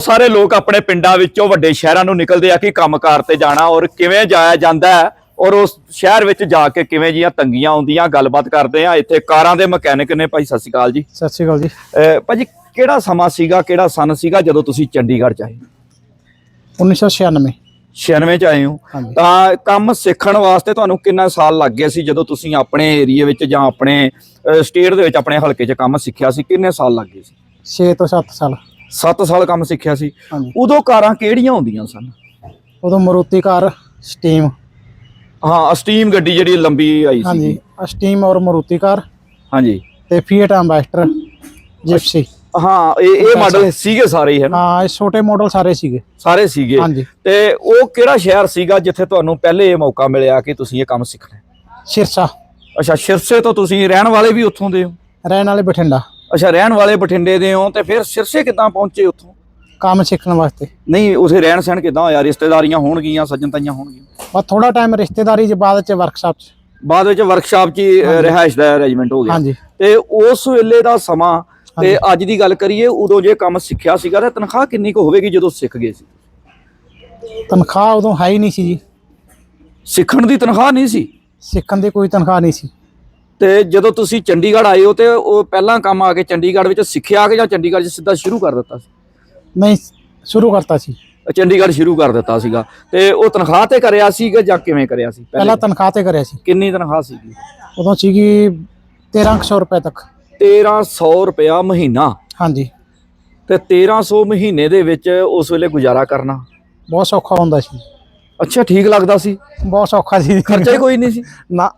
ਸਾਰੇ ਲੋਕ ਆਪਣੇ ਪਿੰਡਾਂ ਵਿੱਚੋਂ ਵੱਡੇ ਸ਼ਹਿਰਾਂ ਨੂੰ ਨਿਕਲਦੇ ਆ ਕਿ ਕੰਮਕਾਰ ਤੇ ਜਾਣਾ ਔਰ ਕਿਵੇਂ ਜਾਇਆ ਜਾਂਦਾ ਹੈ ਔਰ ਉਸ ਸ਼ਹਿਰ ਵਿੱਚ ਜਾ ਕੇ ਕਿਵੇਂ ਜੀਆਂ ਤੰਗੀਆਂ ਆਉਂਦੀਆਂ ਗੱਲਬਾਤ ਕਰਦੇ ਆ। ਇੱਥੇ ਕਾਰਾਂ ਦੇ ਮਕੈਨਿਕ ਨੇ ਭਾਈ ਸਤਿ ਸ਼੍ਰੀ ਅਕਾਲ ਜੀ। ਸਤਿ ਸ਼੍ਰੀ ਅਕਾਲ ਜੀ। ਭਾਜੀ ਕਿਹੜਾ ਸਮਾਂ ਸੀਗਾ ਕਿਹੜਾ ਸਨ ਸੀਗਾ ਜਦੋਂ ਤੁਸੀਂ ਚੰਡੀਗੜ੍ਹ ਚ ਆਏ? 1996 96 ਚ ਆਏ ਹੋ। ਤਾਂ ਕੰਮ ਸਿੱਖਣ ਵਾਸਤੇ ਤੁਹਾਨੂੰ ਕਿੰਨਾ ਸਾਲ ਲੱਗ ਗਏ ਸੀ ਜਦੋਂ ਤੁਸੀਂ ਆਪਣੇ ਏਰੀਆ ਵਿੱਚ ਜਾਂ ਆਪਣੇ ਸਟੇਟ ਦੇ ਵਿੱਚ ਆਪਣੇ ਹਲਕੇ 'ਚ ਕੰਮ ਸਿੱਖਿਆ ਸੀ? ਕਿੰਨੇ ਸਾਲ ਲੱਗ ਗਏ ਸੀ? 6 ਤੋਂ 7 ਸਾਲ। 7 ਸਾਲ ਕੰਮ ਸਿੱਖਿਆ ਸੀ। ਹਾਂਜੀ। ਉਦੋਂ ਕਾਰਾਂ ਕਿਹੜੀਆਂ ਹੁੰਦੀਆਂ ਸਨ? ਉਦੋਂ ਮਰੂਤੀ ਕਾਰ ਸਟੀਮ। ਹਾਂ ਸਟੀਮ ਗੱਡੀ ਜਿਹੜੀ ਲੰਬੀ ਆਈ ਸੀ ਹਾਂਜੀ ਸਟੀਮ ਔਰ ਮਰੂਤੀ ਕਾਰ ਹਾਂਜੀ। ਤੇ ਫੀਟ ਐਂਬੈਸਟਰ ਜਿਪਸੀ ਹਾਂ ਇਹ ਇਹ ਮਾਡਲ ਸੀਗੇ ਸਾਰੇ ਹੀ ਹੈ ਨਾ? ਹਾਂ ਇਹ ਛੋਟੇ ਮਾਡਲ ਸਾਰੇ ਸੀਗੇ। ਸਾਰੇ ਸੀਗੇ। ਹਾਂਜੀ। ਤੇ ਉਹ ਕਿਹੜਾ ਸ਼ਹਿਰ ਸੀਗਾ ਜਿੱਥੇ ਤੁਹਾਨੂੰ ਪਹਿਲੇ ਇਹ ਮੌਕਾ ਮਿਲਿਆ ਕਿ ਤੁਸੀਂ ਇਹ ਕੰਮ ਸਿੱਖਣਾ ਹੈ? ਸਿਰਸਾ। ਅੱਛਾ ਸਿਰਸੇ ਤੋਂ ਤੁਸੀਂ ਰਹਿਣ ਵਾਲੇ ਵੀ ਉੱਥੋਂ ਦੇ ਹੋ? ਰਹਿਣ ਵਾਲੇ ਬਠਿੰਡਾ। ਅੱਛਾ ਰਹਿਣ ਵਾਲੇ ਬਠਿੰਡੇ ਦੇ ਹੋ ਤੇ ਫਿਰ ਸਿਰਸੇ ਕਿੱਦਾਂ ਪਹੁੰਚੇ ਉੱਥੋਂ? ਕੰਮ ਸਿੱਖਣ ਵਾਸਤੇ। ਨਹੀਂ ਉਸੇ ਰਹਿਣ ਸਹਿਣ ਕਿੱਦਾਂ ਹੋਇਆ? ਰਿਸ਼ਤੇਦਾਰੀਆਂ ਹੋਣਗੀਆਂ ਸੱਜਣ ਤਾਈਆਂ ਹੋਣਗੀਆਂ? ਬਸ ਥੋੜਾ ਟਾਈਮ ਰਿਸ਼ਤੇਦਾਰੀ ਚ ਬਾਅਦ ਚ ਵਰਕਸ਼ਾਪ ਚ। ਬਾਅਦ ਵਿੱਚ ਵਰਕਸ਼ਾਪ 'ਚ ਹੀ, ਰਿਹਾਇਸ਼ ਦਾ ਅਰੇਂਜਮੈਂਟ ਹੋ ਗਿਆ। ਹਾਂਜੀ। ਤੇ ਉਸ ਵੇਲੇ ਦਾ ਸਮਾਂ ਤੇ ਅੱਜ ਦੀ ਗੱਲ ਕਰੀਏ ਉਦੋਂ ਜੇ ਕੰਮ ਸਿੱਖਿਆ ਸੀਗਾ ਤੇ ਤਨਖਾਹ ਕਿੰਨੀ ਕੁ ਹੋਵੇਗੀ ਜਦੋਂ ਸਿੱਖ ਗਏ ਸੀ? ਤਨਖਾਹ ਉਦੋਂ ਹੈ ਹੀ ਨਹੀਂ ਸੀ ਜੀ। ਸਿੱਖਣ ਦੀ ਤਨਖਾਹ ਨਹੀਂ ਸੀ? ਸਿੱਖਣ ਦੀ ਕੋਈ ਤਨਖਾਹ ਨਹੀਂ ਸੀ। ਤੇ ਜਦੋਂ ਤੁਸੀਂ ਚੰਡੀਗੜ੍ਹ ਆਏ ਹੋ ਤੇ ਉਹ ਪਹਿਲਾਂ ਕੰਮ ਆ ਕੇ ਚੰਡੀਗੜ੍ਹ ਵਿੱਚ ਸਿੱਖਿਆ ਕਿ ਜਾਂ ਚੰਡੀਗੜ੍ਹ 'ਚ ਸਿੱਧਾ ਸ਼ੁਰੂ ਕਰ ਦਿੱਤਾ ਸੀ? ਨਹੀਂ ਸ਼ੁਰੂ ਕਰਤਾ ਸੀ। ਚੰਡੀਗੜ੍ਹ ਸ਼ੁਰੂ ਕਰ ਦਿੱਤਾ ਸੀਗਾ। ਤੇ ਉਹ ਤਨਖਾਹ ਤੇ ਕਰਿਆ ਸੀ ਕਿ ਜਾਂ ਕਿਵੇਂ ਕਰਿਆ ਸੀ ਪਹਿਲਾਂ? ਤਨਖਾਹ ਤੇ ਕਰਿਆ ਸੀ। ਕਿੰਨੀ ਤਨਖਾਹ ਸੀਗੀ? ਉਦੋਂ ਸੀਗੀ 1300 ਰੁਪਏ ਤੱਕ। 1300 ਰੁਪਇਆ ਮਹੀਨਾ? ਹਾਂਜੀ। ਤੇ 1300 ਮਹੀਨੇ ਦੇ ਵਿੱਚ ਉਸ ਵੇਲੇ ਗੁਜ਼ਾਰਾ ਕਰਨਾ? ਬਹੁਤ ਸੌਖਾ ਹੁੰਦਾ ਸੀ। ਅੱਛਾ ਠੀਕ ਲੱਗਦਾ ਸੀ? ਬਹੁਤ ਸੌਖਾ ਸੀ। ਖਰਚਾ ਹੀ ਕੋਈ ਨਹੀਂ ਸੀ? ਨਾ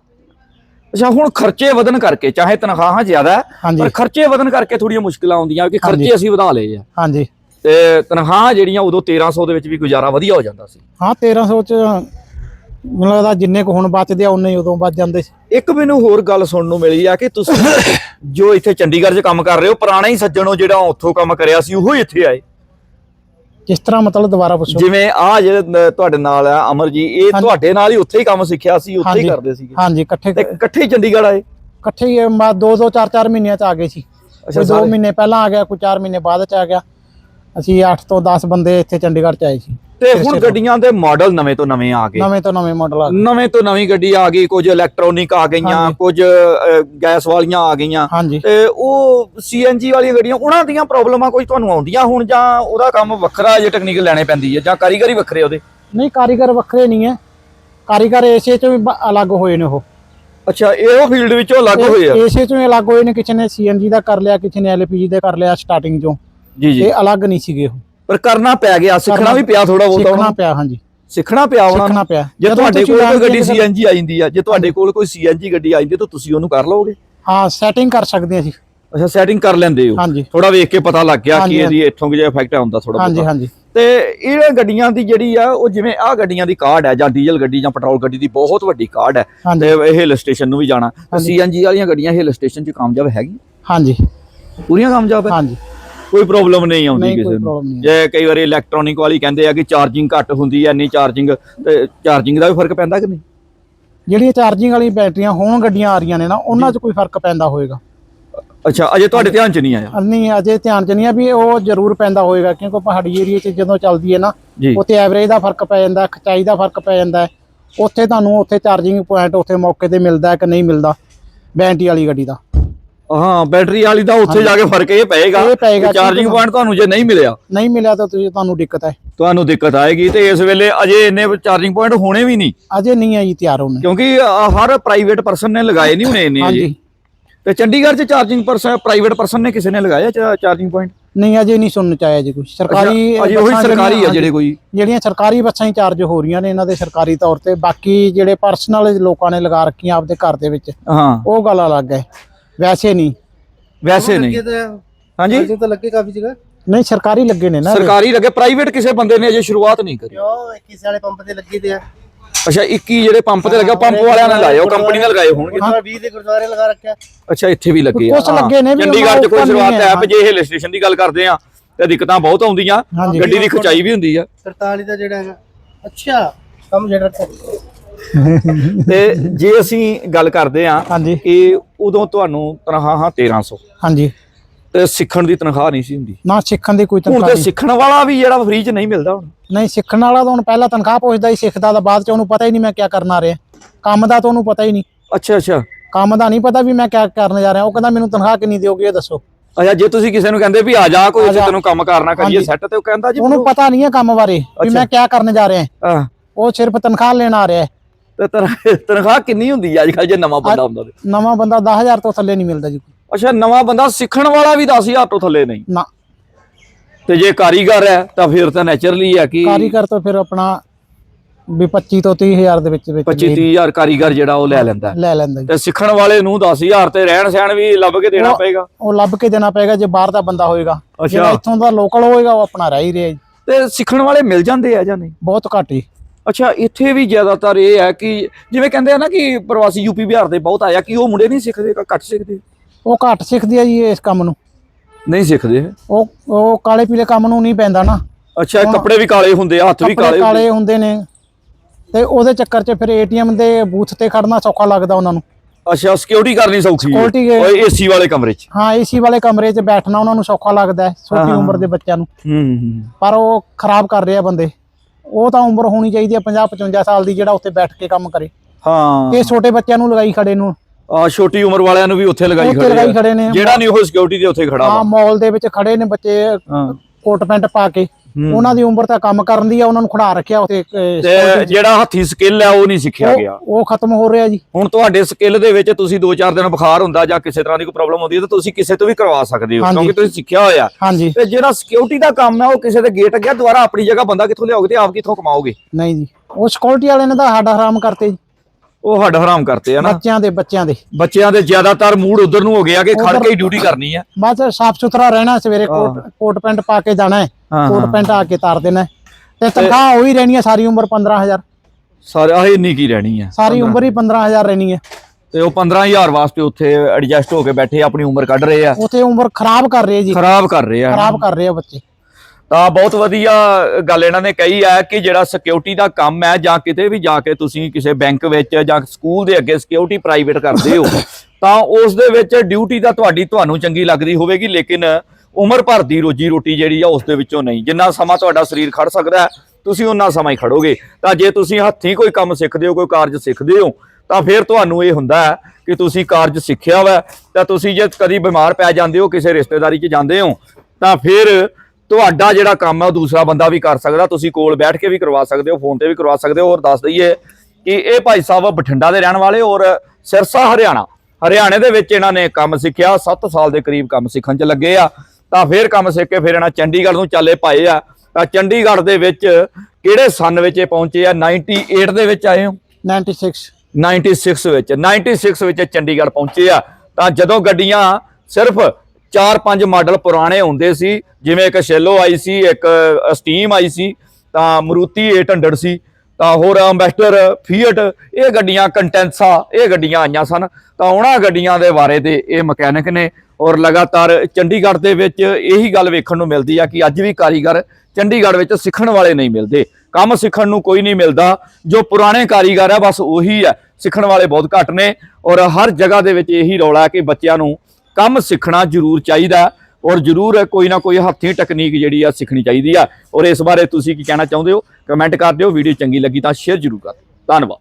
ਅੱਛਾ ਹੁਣ ਖਰਚੇ ਵਧਣ ਕਰਕੇ ਚਾਹੇ ਤਨਖਾਹਾਂ ਜ਼ਿਆਦਾ ਹੈ, ਹਾਂਜੀ। ਪਰ ਖਰਚੇ ਵਧਣ ਕਰਕੇ ਥੋੜੀਆਂ ਮੁਸ਼ਕਲਾਂ ਆਉਂਦੀਆਂ ਕਿ ਖਰਚੇ ਹਾਂਜੀ। ਅਸੀਂ ਵਧਾ ਲਏ ਆ। ਹਾਂਜੀ। ਤੇ ਤਨਖਾਹਾਂ ਜਿਹੜੀਆਂ ਉਦੋਂ 1300 ਦੇ ਵਿੱਚ ਵੀ ਗੁਜ਼ਾਰਾ ਵਧੀਆ ਹੋ ਜਾਂਦਾ ਸੀ। ਹਾਂ 1300 ਚ ਮੈਨੂੰ ਲੱਗਦਾ ਜਿੰਨੇ ਕੁ ਹੁਣ ਬਚਦੇ ਆ ਉਨੇ ਹੀ ਉਦੋਂ ਬਚ ਜਾਂਦੇ ਸੀ। ਇੱਕ ਮੈਨੂੰ ਹੋਰ ਗੱਲ ਸੁਣਨ ਨੂੰ ਮਿਲੀ ਆ ਕਿ ਤੁਸੀਂ ਜੋ ਇੱਥੇ ਚੰਡੀਗੜ੍ਹ 'ਚ ਕੰਮ ਕਰ ਰਹੇ ਹੋ ਪੁਰਾਣਾ ਹੀ ਸੱਜਣ ਜਿਹੜਾ ਉੱਥੋਂ ਕੰਮ ਕਰਿਆ ਸੀ ਉਹ ਹੀ ਇੱਥੇ ਆਏ। ਕਿਸ ਤਰ੍ਹਾਂ ਮਤਲਬ ਦੁਬਾਰਾ ਪੁੱਛੋ ਜਿਵੇਂ ਆ ਜਿਹੜੇ ਤੁਹਾਡੇ ਨਾਲ ਆ ਅਮਰ ਜੀ ਇਹ। ਤੁਹਾਡੇ ਨਾਲ ਹੀ ਉੱਥੇ ਹੀ ਕੰਮ ਸਿੱਖਿਆ ਸੀ ਉੱਥੇ ਹੀ। ਕਰਦੇ ਸੀਗੇ ਹਾਂਜੀ ਇਕੱਠੇ ਤੇ ਇਕੱਠੇ ਚੰਡੀਗੜ੍ਹ ਆਏ ਇਕੱਠੇ ਹੀ ਮਾ ਦੋ ਦੋ ਚਾਰ ਚਾਰ ਮਹੀਨਿਆਂ ਚ ਆ ਗਏ ਸੀ ਕੋਈ ਦੋ ਸਾਰੇ। ਮਹੀਨੇ ਪਹਿਲਾਂ ਆ ਗਿਆ ਕੋਈ 4 ਮਹੀਨੇ ਬਾਅਦ ਚ ਆ ਗਿਆ ਅਸੀਂ 8 ਤੋਂ 10 ਬੰਦੇ ਇੱਥੇ ਚੰਡੀਗੜ੍ਹ ਚ ਆਏ ਸੀ ਤੇ ਹੁਣ ਗੱਡੀਆਂ ਦੇ ਮਾਡਲ ਨਵੇਂ ਤੋਂ ਨਵੇਂ ਆ ਗਏ। ਨਵੇਂ ਤੋਂ ਨਵੇਂ ਮਾਡਲ ਆ ਗਏ। ਨਵੇਂ ਤੋਂ ਨਵੀਂ ਗੱਡੀ ਆ ਗਈ ਕੁਝ ਇਲੈਕਟ੍ਰੋਨਿਕ ਆ ਗਈਆਂ। ਕੁਝ ਗੈਸ ਵਾਲੀਆਂ ਆ ਗਈਆਂ। ਤੇ ਉਹ ਸੀਐਨਜੀ ਵਾਲੀਆਂ ਗੱਡੀਆਂ ਉਹਨਾਂ ਦੀਆਂ ਪ੍ਰੋਬਲਮਾਂ ਕੋਈ ਤੁਹਾਨੂੰ ਆਉਂਦੀਆਂ ਹੁਣ ਜਾਂ ਉਹਦਾ ਕੰਮ ਵੱਖਰਾ ਜੇ ਟੈਕਨੀਕ ਲੈਣੇ ਪੈਂਦੀ ਹੈ ਜਾਂ ਕਾਰੀਗਰੀ ਵੱਖਰੇ ਉਹਦੇ? ਨਹੀਂ ਕਾਰੀਗਰ ਵੱਖਰੇ ਨਹੀਂ ਹੈ। ਕਾਰੀਗਰ ਏਸੇ ਚੋਂ ਵੀ ਅਲੱਗ ਹੋਏ ਨੇ ਉਹ। ਅੱਛਾ ਇਹ ਫੀਲਡ ਵਿੱਚੋਂ ਅਲੱਗ ਹੋਏ ਆ? ਏਸੇ ਚੋਂ ਅਲੱਗ ਹੋਏ ਨੇ ਕਿਸੇ ਨੇ ਸੀਐਨਜੀ ਦਾ ਕਰ ਲਿਆ ਕਿਸੇ ਨੇ ਐਲਪੀਜੀ ਦਾ ਕਰ ਲਿਆ ਸਟਾਰਟਿੰਗ ਚੋਂ। ਜੀ ਜੀ। ਇਹ ਅਲੱਗ ਨਹੀਂ ਸੀਗੇ ਉਹ। ਪਰ ਕਰਨਾ ਪੈ ਗਿਆ ਸਿੱਖਣਾ ਵੀ ਪਿਆ ਥੋੜਾ ਬਹੁਤਾ ਸਿੱਖਣਾ। ਪਿਆ ਹਾਂਜੀ। ਸਿੱਖਣਾ ਪਿਆ ਉਹਨਾਂ ਸਿੱਖਣਾ ਪਿਆ। ਜੇ ਤੁਹਾਡੇ ਕੋਲ ਕੋਈ ਗੱਡੀ ਸੀਐਨਜੀ ਆ ਜਾਂਦੀ ਆ ਜੇ ਤੁਹਾਡੇ ਕੋਲ ਕੋਈ ਸੀਐਨਜੀ ਗੱਡੀ ਆ ਜਾਂਦੀ ਤਾਂ ਤੁਸੀਂ ਉਹਨੂੰ ਕਰ ਲਓਗੇ। ਹਾਂ ਸੈਟਿੰਗ ਕਰ ਸਕਦੇ ਜੀ। ਅੱਛਾ ਸੈਟਿੰਗ ਕਰ ਲੈਂਦੇ ਹੋ। ਥੋੜਾ ਵੇਖ ਕੇ ਪਤਾ ਲੱਗ ਗਿਆ ਕਿ ਇਹਦੀ ਇੱਥੋਂ ਕਿ ਜੇ ਇਫੈਕਟ ਆਉਂਦਾ ਥੋੜਾ ਹਾਂਜੀ ਹਾਂਜੀ। ਤੇ ਇਹ ਗੱਡੀਆਂ ਦੀ ਜਿਹੜੀ ਆ ਉਹ ਜਿਵੇਂ ਆ ਗੱਡੀਆਂ ਦੀ ਕਾਰਡ ਹੈ ਜਾਂ ਡੀਜ਼ਲ ਗੱਡੀ ਜਾਂ ਪੈਟਰੋਲ ਗੱਡੀ ਦੀ ਬਹੁਤ ਵੱਡੀ ਕਾਰਡ ਹੈ ਤੇ ਇਹ ਹਿਲ ਸਟੇਸ਼ਨ ਨੂੰ ਵੀ ਜਾਣਾ। ਸੀਐਨਜੀ ਵਾਲੀਆਂ ਗੱਡੀਆਂ ਹਿਲ ਸਟੇਸ਼ਨ 'ਚ ਕਾਮਯਾਬ ਹੈਗੀ ਹਾਂਜੀ। ਪੂਰੀਆਂ ਕਾਮਯਾਬ ਹੈ ਹਾਂਜੀ। ਕੋਈ ਪ੍ਰੋਬਲਮ ਨਹੀਂ ਆਉਂਦੀ ਕਿਸੇ ਨੂੰ। ਜੇ ਕਈ ਵਾਰੀ ਇਲੈਕਟ੍ਰੋਨਿਕ ਵਾਲੀ ਕਹਿੰਦੇ ਆ ਕਿ ਚਾਰਜਿੰਗ ਘੱਟ ਹੁੰਦੀ ਹੈ ਨਹੀਂ ਚਾਰਜਿੰਗ ਤੇ ਚਾਰਜਿੰਗ ਦਾ ਵੀ ਫ਼ਰਕ ਪੈਂਦਾ ਕਿ ਨਹੀਂ? ਜਿਹੜੀਆਂ ਚਾਰਜਿੰਗ ਵਾਲੀ ਬੈਟਰੀਆਂ ਹੁਣ ਗੱਡੀਆਂ ਆ ਰਹੀਆਂ ਨੇ ਨਾ ਉਹਨਾਂ 'ਚ ਕੋਈ ਫ਼ਰਕ ਪੈਂਦਾ ਹੋਏਗਾ। ਅੱਛਾ ਅਜੇ ਤੁਹਾਡੇ ਧਿਆਨ 'ਚ ਨਹੀਂ ਆਇਆ? ਨਹੀਂ ਅਜੇ ਧਿਆਨ 'ਚ ਨਹੀਂ ਆ ਵੀ ਉਹ ਜ਼ਰੂਰ ਪੈਂਦਾ ਹੋਏਗਾ ਕਿਉਂਕਿ ਪਹਾੜੀ ਏਰੀਆ 'ਚ ਜਦੋਂ ਚੱਲਦੀ ਹੈ ਨਾ ਉੱਥੇ ਐਵਰੇਜ ਦਾ ਫ਼ਰਕ ਪੈ ਜਾਂਦਾ ਖਚਾਈ ਦਾ ਫ਼ਰਕ ਪੈ ਜਾਂਦਾ। ਉੱਥੇ ਤੁਹਾਨੂੰ ਉੱਥੇ ਚਾਰਜਿੰਗ ਪੁਆਇੰਟ ਉੱਥੇ ਮੌਕੇ ਤੇ ਮਿਲਦਾ ਕਿ ਨਹੀਂ ਮਿਲਦਾ ਬੈਟਰੀ ਵਾਲੀ ਗੱਡੀ ਦਾ। ਹਾਂ ਬੈਟਰੀ ਵਾਲੀ ਦਾ ਉੱਥੇ ਜਾ ਕੇ ਫ਼ਰਕ ਇਹ ਪਏਗਾ ਇਹ ਪਏਗਾ ਚਾਰਜਿੰਗ ਪੁਆਇੰਟ ਤੁਹਾਨੂੰ ਜੇ ਨਹੀਂ ਮਿਲਿਆ। ਨਹੀਂ ਮਿਲਿਆ ਤਾਂ ਤੁਸੀਂ ਤੁਹਾਨੂੰ ਦਿੱਕਤ ਹੈ। ਤੁਹਾਨੂੰ ਦਿੱਕਤ ਆਏਗੀ ਤੇ ਇਸ ਵੇਲੇ ਅਜੇ ਇੰਨੇ ਚਾਰਜਿੰਗ ਪੁਆਇੰਟ ਹੋਣੇ ਵੀ ਨਹੀਂ। ਅਜੇ ਨਹੀਂ ਜੀ ਤਿਆਰ ਹੋਣੇ। ਕਿਉਂਕਿ ਅ, ਹਰ ਪ੍ਰਾਈਵੇਟ ਪਰਸਨ ਨੇ ਲਗਾਏ ਨਹੀਂ ਹੋਣੇ ਇੰਨੇ ਅਜੇ। ਹਾਂਜੀ। ਤੇ ਚੰਡੀਗੜ੍ਹ 'ਚ ਚਾਰਜਿੰਗ ਪਰਸਨ ਪ੍ਰਾਈਵੇਟ ਪਰਸਨ ਨੇ ਕਿਸੇ ਨੇ ਲਗਾਇਆ ਚਾਰਜਿੰਗ ਪੁਆਇੰਟ ਨਹੀਂ ਅਜੇ ਨਹੀਂ ਸੁਣਨ ਚ ਆਇਆ ਜੀ ਕੁਝ ਸਰਕਾਰੀ ਅਜੇ ਉਹੀ ਬੱਸਾਂ ਸਰਕਾਰੀ ਆ ਜਿਹੜੀਆਂ- ਜਿਹੜੇ ਕੋਈ। ਜਿਹੜੀਆਂ ਸਰਕਾਰੀ ਬੱਸਾਂ ਹੀ ਚਾਰਜ ਹੋ ਰਹੀਆਂ ਨੇ ਇਹਨਾਂ ਦੇ ਸਰਕਾਰੀ ਤੌਰ ਤੇ। ਬਾਕੀ ਜਿਹੜੇ ਪਰਸਨਲ ਲੋਕਾਂ ਨੇ ਲਗਾ ਰੱਖੀਆਂ ਆਪਦੇ ਘਰ ਦੇ ਵਿੱਚ ਹਾਂ। ਉਹ ਗੱਲ ਅਲੱਗ ਹੈ। ਵੈਸੇ ਨਹੀਂ। ਵੈਸੇ ਨਹੀਂ। ਹਾਂਜੀ? ਤਾਂ ਲੱਗੇ ਕਾਫੀ ਜਗ੍ਹਾ। ਨਹੀਂ ਸਰਕਾਰੀ ਲੱਗੇ ਨੇ ਨਾ ਸਰਕਾਰੀ ਲੱਗੇ ਪ੍ਰਾਈਵੇਟ ਕਿਸੇ ਬੰਦੇ ਨੇ ਅਜੇ ਸ਼ੁਰੂਆਤ ਨਹੀਂ ਕਰੀ। ਕਿਉਂ? 21 ਵਾਲੇ ਪੰਪ ਤੇ ਲੱਗੇ ਤੇ ਆ। ਅੱਛਾ 21 ਜਿਹੜੇ ਪੰਪ ਤੇ ਲੱਗਾ ਪੰਪ ਵਾਲਿਆਂ ਨੇ ਲਾਏ ਉਹ ਕੰਪਨੀ ਨੇ ਲਗਾਏ ਹੋਣਗੇ। ਗੁਰਦੁਆਰਾ 20 ਦੇ ਗੁਰਦੁਆਰੇ ਲਗਾ ਰੱਖਿਆ। ਅੱਛਾ ਇੱਥੇ ਵੀ ਲੱਗੇ ਕੁਛ ਹਾਂ। ਲੱਗੇ ਨੇ ਵੀ ਚੰਡੀਗੜ੍ਹ 'ਚ ਕੋਈ ਸ਼ੁਰੂਆਤ ਹੈ ਨਹੀਂ ਜੇ ਹਿਲ ਸਟੇਸ਼ਨ ਦੀ ਗੱਲ ਕਰਦੇ ਆ ਤੇ ਦਿੱਕਤਾਂ ਬਹੁਤ ਆਉਂਦੀਆਂ। ਗੱਡੀ ਦੀ ਖਚਾਈ ਵੀ ਹੁੰਦੀ ਆ। 43 ਦਾ ਜਿਹੜਾ ਹੈਗਾ। ਅੱਛਾ ਕੰਮ ਜਿਹੜਾ ਰੱਖਿਆ ਤੇ ਜੇ ਅਸੀਂ ਗੱਲ ਕਰਦੇ ਆ ਹਾਂਜੀ। ਕਿ ਉਦੋਂ ਤੁਹਾਨੂੰ ਤਨਖਾਹਾਂ 1300 ਹਾਂਜੀ। ਤੇ ਸਿੱਖਣ ਦੀ ਤਨਖਾਹ ਨਹੀਂ ਸੀ ਹੁੰਦੀ। ਨਾ ਸਿੱਖਣ ਦੀ ਕੋਈ ਹੁਣ ਤਨਖਾਹ ਤੇ ਨਹੀਂ। ਸਿੱਖਣ ਵਾਲਾ ਵੀ ਜਿਹੜਾ ਫ੍ਰੀ ਚ ਨਹੀਂ ਮਿਲਦਾ ਹੁਣ। ਨਹੀਂ ਸਿੱਖਣ ਵਾਲਾ ਤਾਂ ਹੁਣ ਪਹਿਲਾਂ ਤਨਖਾਹ ਪੁੱਛਦਾ ਹੀ ਸਿੱਖਦਾ ਤਾਂ ਬਾਅਦ ਚ ਉਹਨੂੰ ਪਤਾ ਹੀ ਨਹੀਂ ਮੈਂ ਕੀ ਕਰਨ ਰਿਹਾ। ਕੰਮ ਦਾ ਤਾਂ ਉਹਨੂੰ ਪਤਾ ਹੀ ਨਹੀਂ। ਅੱਛਾ ਅੱਛਾ। ਕੰਮ ਦਾ ਨਹੀਂ ਪਤਾ ਵੀ ਮੈਂ ਕੀ ਕਰਨ ਜਾ ਰਿਹਾ। ਉਹ ਕਹਿੰਦਾ ਮੈਨੂੰ ਤਨਖਾਹ ਕਿੰਨੀ ਦਿਓਗੇ ਇਹ ਦੱਸੋ। ਅੱਛਾ ਜੇ ਤੁਸੀਂ ਕਿਸੇ ਨੂੰ ਕਹਿੰਦੇ ਵੀ ਆ ਜਾ ਕੋਈ ਆ ਜਾ। ਤੈਨੂੰ ਕੰਮ ਕਰਨਾ ਕਰੀਏ ਹਾਂਜੀ। ਸੈੱਟ ਤੇ ਉਹ ਕਹਿੰਦਾ ਜੀ ਉਹਨੂੰ ਪਤਾ ਨਹੀਂ ਹੈ ਕੰਮ ਬਾਰੇ ਵੀ ਅੱਛਾ। ਮੈਂ ਕੀ ਕਰਨ ਜਾ ਰਿਹਾ। ਹਾਂ। ਉਹ ਸਿਰਫ ਤਨਖਾਹ ਲੈਣ ਆ ਰਿਹਾ। ਹੈ। ਤੇ ਤਨ- ਤਨਖਾਹ ਕਿੰਨੀ ਹੁੰਦੀ ਆ ਅੱਜ ਕੱਲ ਜੇ ਨਵਾਂ ਬੰਦਾ ਹੁੰਦਾ ਤੇ? ਨਵਾਂ ਬੰਦਾ 10000 ਤੋਂ ਥੱਲੇ ਨਹੀਂ ਮਿਲਦਾ ਜੀ ਅੱਛਾ ਨਵਾਂ ਬੰਦਾ ਸਿੱਖਣ ਵਾਲਾ ਵੀ 10000 ਤੋਂ ਥੱਲੇ ਨਹੀਂ? ਨਾ। ਤੇ ਜੇ ਕਾਰੀਗਰ ਹੈ ਤਾਂ ਫਿਰ ਤਾਂ ਨੇਚਰਲੀ ਹੈ ਕਿ ਕਾਰੀਗਰ ਤੋਂ ਫਿਰ ਆਪਣਾ ਵੀ 25 ਤੋਂ 30000 ਦੇ ਵਿੱਚ ਵਿੱਚ 25 30000 ਕਾਰੀਗਰ ਜਿਹੜਾ ਉਹ ਲੈ ਲੈਂਦਾ। ਹੈ। ਲੈ ਲੈਂਦਾ ਜੀ। ਤੇ ਸਿੱਖਣ ਵਾਲੇ ਨੂੰ 10000 ਤੇ ਰਹਿਣ ਸਹਿਣ ਵੀ ਲੱਭ ਕੇ ਦੇਣਾ ਉਹ- ਪਏਗਾ? ਉਹ ਲੱਭ ਕੇ ਦੇਣਾ ਪਏਗਾ ਜੇ ਬਾਹਰ ਦਾ ਬੰਦਾ ਹੋਏਗਾ। ਅੱਛਾ। ਜਿਹੜਾ ਇੱਥੋਂ ਦਾ ਲੋਕਲ ਹੋਏਗਾ ਉਹ ਆਪਣਾ ਰਹਿ ਹੀ ਰਿਹਾ ਜੀ। ਤੇ ਸਿੱਖਣ ਵਾਲੇ ਮਿਲ ਜਾਂਦੇ ਆ ਜਾਂ ਨਹੀਂ? ਬਹੁਤ ਘੱਟ ਜੀ। ਅੱਛਾ ਇੱਥੇ ਵੀ ਜ਼ਿਆਦਾਤਰ ਇਹ ਹੈ ਕਿ ਜਿਵੇਂ ਕਹਿੰਦੇ ਆ ਨਾ ਕਿ ਪ੍ਰਵਾਸੀ ਯੂਪੀ ਬਿਹਾਰ ਦੇ ਬਹੁਤ ਆਇਆ ਕਿ ਉਹ ਮੁੰਡੇ ਨਹੀਂ ਸਿੱਖਦੇ ਘੱਟ ਸਿੱਖਦੇ? ਉਹ ਘੱਟ ਸਿੱਖਦੀ ਆ ਜੀ ਇਸ ਕੰਮ ਨੂੰ। ਨਹੀਂ ਸਿੱਖਦੇ? ਉਹ ਉਹ ਕਾਲੇ ਪੀਲੇ ਕੰਮ ਨੂੰ ਨਹੀਂ ਪੈਂਦਾ ਨਾ। ਅੱਛਾ ਕੱਪੜੇ ਵੀ ਕਾਲੇ ਹੁੰਦੇ ਆ ਹੱਥ ਵੀ ਕਾਲੇ ਕਾਲੇ ਹੁੰਦੇ ਨੇ। ਤੇ ਉਹਦੇ ਚੱਕਰ 'ਚ ਫਿਰ ਏਟੀਐਮ ਦੇ ਬੂਥ ਤੇ ਖੜਨਾ ਸੌਖਾ ਲੱਗਦਾ ਉਹਨਾਂ ਨੂੰ। ਅੱਛਾ ਸਿਕਿਉਰਿਟੀ ਕਰਨੀ ਸੌਖੀ ਹੈ। ਓਏ ਏਸੀ ਵਾਲੇ ਕਮਰੇ 'ਚ। ਹਾਂ ਏਸੀ ਵਾਲੇ ਕਮਰੇ 'ਚ ਬੈਠਣਾ ਉਹਨਾਂ ਨੂੰ ਸੌਖਾ ਲੱਗਦਾ ਹੈ ਛੋਟੀ। ਉਮਰ ਦੇ ਬੱਚਿਆਂ ਨੂੰ। ਹੂੰ ਹੂੰ ਪਰ ਉਹ ਖਰਾਬ ਕਰ ਰਿਹਾ ਬੰਦੇ। ਉਹ ਤਾਂ ਉਮਰ ਹੋਣੀ ਚਾਹੀਦੀ ਹੈ 50 55 ਸਾਲ ਦੀ ਜਿਹੜਾ ਉੱਥੇ ਬੈਠ ਕੇ ਕੰਮ ਕਰੇ। ਹਾਂ। ਇਹ ਛੋਟੇ ਬੱਚਿਆਂ ਨੂੰ ਲਗਾਈ ਖੜੇ ਨੂੰ। ਆ ਛੋਟੀ ਉਮਰ ਵਾਲਿਆਂ ਨੂੰ ਵੀ ਉੱਥੇ ਲਗਾਈ ਖੜੇ ਲਗਾਈ ਆ। ਖੜੇ ਨੇ। ਜਿਹੜਾ ਨਹੀਂ ਉਹ ਸਿਕਿਉਰਿਟੀ ਦੇ ਉੱਥੇ ਖੜਾ ਹਾਂ ਮਾਲ ਦੇ ਵਿੱਚ ਖੜੇ ਨੇ ਬੱਚੇ ਕੋਟ ਪੈਂਟ ਪਾ ਕੇ। ਉਹਨਾਂ ਦੀ ਉਮਰ ਤਾਂ ਕੰਮ ਕਰਨ ਦੀ ਆ ਉਹਨਾਂ ਨੂੰ ਖੜਾ ਰੱਖਿਆ ਉੱਥੇ। ਜਿਹੜਾ ਹੱਥੀ ਸਕਿੱਲ ਹੈ ਉਹ ਨਹੀਂ ਸਿੱਖਿਆ ਗਿਆ। ਉਹ ਖਤਮ ਹੋ ਰਿਹਾ ਜੀ। ਹੁਣ ਤੁਹਾਡੇ ਸਕਿੱਲ ਦੇ ਵਿੱਚ ਤੁਸੀਂ 2-4 ਦਿਨ ਬੁਖਾਰ ਹੁੰਦਾ ਜਾਂ ਕਿਸੇ ਤਰ੍ਹਾਂ ਦੀ ਕੋਈ ਪ੍ਰੋਬਲਮ ਹੁੰਦੀ ਹੈ ਤਾਂ ਤੁਸੀਂ ਕਿਸੇ ਤੋਂ ਵੀ ਕਰਵਾ ਸਕਦੇ ਹੋ। ਕਿਉਂਕਿ ਤੁਸੀਂ ਸਿੱਖਿਆ ਹੋਇਆ। ਤੇ ਜਿਹੜਾ ਸਿਕਿਉਰਿਟੀ ਦਾ ਕੰਮ ਹੈ ਉਹ ਕਿਸੇ ਦੇ ਗੇਟ ਅੱਗੇ ਦੁਬਾਰਾ ਆਪਣੀ ਜਗ੍ਹਾ ਬੰਦਾ ਕਿੱਥੋਂ ਲਿਆਓਗੇ ਤੇ ਆਪ ਕਿੱਥੋਂ ਕਮਾਓਗੇ? ਨਹੀਂ ਜੀ। ਉਹ ਸਿਕਿਉਰਿਟੀ ਵਾਲੇ ਨੇ ਤਾਂ ਸਾਡਾ ਹਰਾਮ ਕਰਤੇ ਜੀ। ਉਹ ਹੱਡ ਹਰਾਮ ਕਰਤੇ ਆ ਨਾ। ਬੱਚਿਆਂ ਦੇ ਬੱਚਿਆਂ ਦੇ। ਬੱਚਿਆਂ ਦੇ ਜ਼ਿਆਦਾਤਰ ਮੂਡ ਉਧਰ ਨੂੰ ਹੋ ਗਿਆ ਕਿ ਖੜ ਕੇ ਹੀ ਡਿਊਟੀ ਕਰਨੀ ਹੈ ਬਸ ਸਾਫ਼ ਸੁਥਰਾ ਰਹਿਣਾ ਸਵੇਰੇ ਕੋਟ ਕੋਟ ਪੈਂਟ ਪਾ ਕੇ ਜਾਣਾ ਹੈ। ਕੋਟ। ਪੈਂਟ ਆ ਕੇ ਤਾਰ ਦੇਣਾ। ਤੇ ਤਨਖਾਹ ਹੋਈ ਰਹਿਣੀ ਹੈ ਸਾਰੀ ਉਮਰ 15000 ਸਾਰੇ ਆਹ ਇੰਨੀ ਕੀ ਰਹਿਣੀ ਹੈ ਸਾਰੀ ਉਮਰ ਹੀ 15000 ਰਹਿਣੀ ਹੈ ਤੇ ਉਹ 15000 ਵਾਸਤੇ ਉੱਥੇ ਐਡਜਸਟ ਹੋ ਕੇ ਬੈਠੇ ਆਪਣੀ ਉਮਰ ਕੱਢ ਰਹੇ ਆ। ਉਥੇ ਉਮਰ ਖਰਾਬ ਕਰ ਰਹੇ ਜੀ। ਖਰਾਬ ਕਰ ਰਹੇ ਆ। ਖਰਾਬ ਕਰ ਰਹੇ ਆ ਬੱਚੇ। ਤਾਂ ਬਹੁਤ ਵਧੀਆ ਗੱਲ ਇਹਨਾਂ ਨੇ ਕਹੀ ਹੈ ਕਿ ਜਿਹੜਾ ਸਿਕਿਉਰਿਟੀ ਦਾ ਕੰਮ ਹੈ, ਜਾਂ ਕਿਤੇ ਵੀ ਜਾ ਕੇ ਤੁਸੀਂ ਕਿਸੇ ਬੈਂਕ ਵਿੱਚ ਜਾਂ ਸਕੂਲ ਦੇ ਅੱਗੇ ਸਿਕਿਉਰਿਟੀ ਪ੍ਰਾਈਵੇਟ ਕਰਦੇ ਹੋ, ਤਾਂ ਉਸ ਦੇ ਵਿੱਚ ਡਿਊਟੀ ਤਾਂ ਤੁਹਾਡੀ ਤੁਹਾਨੂੰ ਚੰਗੀ ਲੱਗਦੀ ਹੋਵੇਗੀ, ਲੇਕਿਨ ਉਮਰ ਭਰ ਦੀ ਰੋਜੀ ਰੋਟੀ ਜਿਹੜੀ ਆ ਉਸ ਦੇ ਵਿੱਚੋਂ ਨਹੀਂ। ਜਿੰਨਾ ਸਮਾਂ ਤੁਹਾਡਾ ਸਰੀਰ ਖੜ ਸਕਦਾ ਤੁਸੀਂ ਉਹਨਾਂ ਸਮਾਂ ਹੀ ਖੜੋਗੇ। ਤਾਂ ਜੇ ਤੁਸੀਂ ਹੱਥੀਂ ਕੋਈ ਕੰਮ ਸਿੱਖਦੇ ਹੋ, ਕੋਈ ਕਾਰਜ ਸਿੱਖਦੇ ਹੋ, ਤਾਂ ਫਿਰ ਤੁਹਾਨੂੰ ਇਹ ਹੁੰਦਾ ਹੈ ਕਿ ਤੁਸੀਂ ਕਾਰਜ ਸਿੱਖਿਆ ਵਾ, ਤਾਂ ਤੁਸੀਂ ਜੇ ਕਦੀ ਬਿਮਾਰ ਪੈ ਜਾਂਦੇ ਹੋ, ਕਿਸੇ ਰਿਸ਼ਤੇਦਾਰੀ 'ਚ ਜਾਂਦੇ ਹੋ, ਤਾਂ ਫਿਰ ਤੁਹਾਡਾ ਜਿਹੜਾ ਕੰਮ ਹੈ ਉਹ ਦੂਸਰਾ ਬੰਦਾ ਵੀ ਕਰ ਸਕਦਾ ਤੁਸੀਂ ਕੋਲ ਬੈਠ ਕੇ ਵੀ ਕਰਵਾ ਸਕਦੇ ਹੋ ਫੋਨ ਤੇ ਵੀ ਕਰਵਾ ਸਕਦੇ ਹੋ ਔਰ ਦੱਸ ਦਈਏ ਕਿ ਇਹ ਭਾਈ ਸਾਹਿਬ ਬਠਿੰਡਾ ਦੇ ਰਹਿਣ ਵਾਲੇ ਔਰ ਸਿਰਸਾ ਹਰਿਆਣਾ। ਹਰਿਆਣੇ ਦੇ ਵਿੱਚ ਇਹਨਾਂ ਨੇ ਕੰਮ ਸਿੱਖਿਆ 7 ਸਾਲ ਦੇ ਕਰੀਬ ਕੰਮ ਸਿੱਖਣ 'ਚ ਲੱਗੇ ਆ। ਤਾਂ ਫਿਰ ਕੰਮ ਸਿੱਖ ਕੇ ਫਿਰ ਇਹਨਾਂ ਚੰਡੀਗੜ੍ਹ ਨੂੰ ਚਾਲੇ ਪਾਏ ਆ। ਤਾਂ ਚੰਡੀਗੜ੍ਹ ਦੇ ਵਿੱਚ ਕਿਹੜੇ ਸਨ ਵਿੱਚ ਇਹ ਪਹੁੰਚੇ ਆ? 98 ਦੇ ਵਿੱਚ ਆਏ ਹੋ? 96 96 ਵਿੱਚ। 96 ਵਿੱਚ ਚੰਡੀਗੜ੍ਹ ਪਹੁੰਚੇ ਆ। ਤਾਂ ਜਦੋਂ ਗੱਡੀਆਂ ਸਿਰਫ 4-5 ਮਾਡਲ ਪੁਰਾਣੇ ਹੁੰਦੇ ਸੀ, ਜਿਵੇਂ ਇੱਕ ਸ਼ੈਲੋ ਆਈ ਸੀ, ਇੱਕ ਸਟੀਮ ਆਈ ਸੀ, ਤਾਂ ਮਰੂਤੀ 800 ਸੀ, ਤਾਂ ਹੋਰ ਅੰਬੈਸਡਰ ਫੀਟ ਇਹ ਗੱਡੀਆਂ ਕੰਟੈਂਸਾ ਇਹ ਗੱਡੀਆਂ ਆਈਆਂ ਸਨ, ਤਾਂ ਉਹਨਾਂ ਗੱਡੀਆਂ ਦੇ ਬਾਰੇ ਤੇ ਇਹ ਮਕੈਨਿਕ ਨੇ, ਔਰ ਲਗਾਤਾਰ ਚੰਡੀਗੜ੍ਹ ਦੇ ਵਿੱਚ ਇਹੀ ਗੱਲ ਵੇਖਣ ਨੂੰ ਮਿਲਦੀ ਆ ਕਿ ਅੱਜ ਵੀ ਕਾਰੀਗਰ ਚੰਡੀਗੜ੍ਹ ਵਿੱਚ ਸਿੱਖਣ ਵਾਲੇ ਨਹੀਂ ਮਿਲਦੇ, ਕੰਮ ਸਿੱਖਣ ਨੂੰ ਕੋਈ ਨਹੀਂ ਮਿਲਦਾ, ਜੋ ਪੁਰਾਣੇ ਕਾਰੀਗਰ ਆ ਬਸ ਉਹੀ ਆ, ਸਿੱਖਣ ਵਾਲੇ ਬਹੁਤ ਘੱਟ ਨੇ, ਔਰ ਹਰ ਜਗ੍ਹਾ ਦੇ ਵਿੱਚ ਇਹੀ ਰੌਲਾ ਕਿ ਬੱਚਿਆਂ ਨੂੰ ਕੰਮ ਸਿੱਖਣਾ ਜ਼ਰੂਰ ਚਾਹੀਦਾ ਔਰ ਜ਼ਰੂਰ ਕੋਈ ਨਾ ਕੋਈ ਹੱਥੀਂ ਟੈਕਨੀਕ ਜਿਹੜੀ ਆ ਸਿੱਖਣੀ ਚਾਹੀਦੀ ਆ। ਔਰ ਇਸ ਬਾਰੇ ਤੁਸੀਂ ਕੀ ਕਹਿਣਾ ਚਾਹੁੰਦੇ ਹੋ? ਕਮੈਂਟ ਕਰ ਦਿਓ ਵੀਡੀਓ ਚੰਗੀ ਲੱਗੀ ਤਾਂ ਸ਼ੇਅਰ ਜ਼ਰੂਰ ਕਰ ਦਿਓ। ਧੰਨਵਾਦ।